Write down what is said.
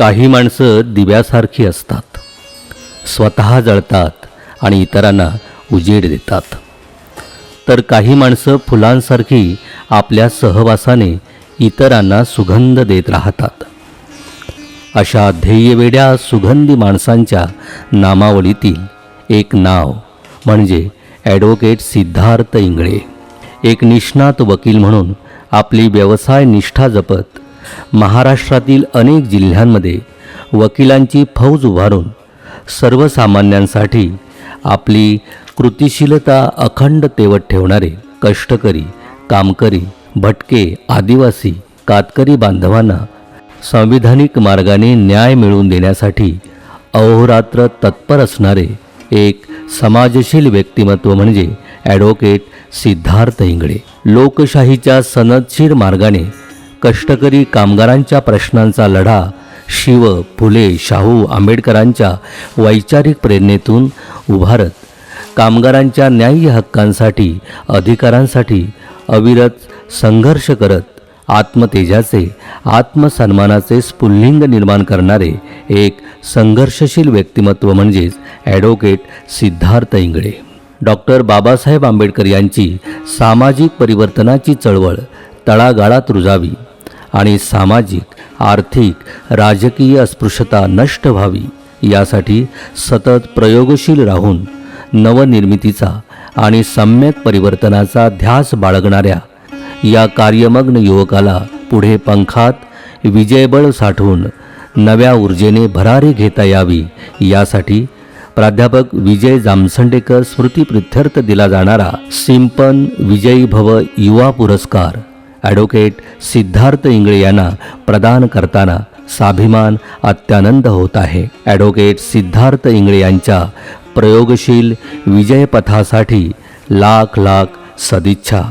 काही माणसं दिव्यासारखी असतात. स्वतः जळतात आणि इतरांना उजेड देतात. तर काही माणसं फुलांसारखी आपल्या सहवासाने इतरांना सुगंध देत राहतात. अशा ध्येयवेड्या सुगंधी माणसांच्या नामावलीतील एक नाव म्हणजे ॲडव्होकेट सिद्धार्थ इंगळे. एक निष्णात वकील म्हणून आपली व्यवसाय निष्ठा जपत महाराष्ट्रातील अनेक जिल्ह्यांमध्ये वकिलांची फौज उभारून सर्वसामान्यांसाठी आपली कृतिशीलता अखंड तेवत ठेवणारे कष्टकरी कामकरी भटके आदिवासी कातकरी बांधवांना संविधानिक मार्गाने न्याय मिळवून देण्यासाठी अहोरात्र तत्पर असणारे एक समाजशील व्यक्तिमत्व म्हणजे ॲडव्होकेट सिद्धार्थ इंगळे. लोकशाहीच्या सनदशीर मार्गाने कष्टकरी कामगारांच्या प्रश्नांचा लढा शिव फुले शाहू आंबेडकरांच्या वैचारिक प्रेरणेतून उभारत कामगारांच्या न्याय्य हक्कांसाठी अधिकारांसाठी अविरत संघर्ष करत आत्मतेजाचे आत्मसन्मानाचे स्फुल्लिंग निर्माण करणारे एक संघर्षशील व्यक्तिमत्व म्हणजेच ॲडव्होकेट सिद्धार्थ इंगळे. डॉक्टर बाबासाहेब आंबेडकर यांची सामाजिक परिवर्तनाची चळवळ तळागाळात रुजावी. आणि सामाजिक आर्थिक राजकीय अस्पृश्यता नष्ट व्हावी. यासाठी सतत प्रयोगशील राहून नवनिर्मितीचा आणि सम्यक परिवर्तनाचा ध्यास बाळगणाऱ्या या कार्यमग्न युवकाला पुढे पंखात विजयबळ साठवून नव्या ऊर्जेने भरारी घेता यावी. यासाठी प्राध्यापक विजय जामसंडेकर स्मृतिप्रित्यर्थ दिला जाणारा सिंपन विजयी भव युवा पुरस्कार ॲडव्होकेट सिद्धार्थ इंगळे यांना प्रदान करताना स्वाभिमान अत्यानंद होत आहे. ॲडव्होकेट सिद्धार्थ इंगळे यांच्या प्रयोगशील विजयपथासाठी लाख लाख सदिच्छा.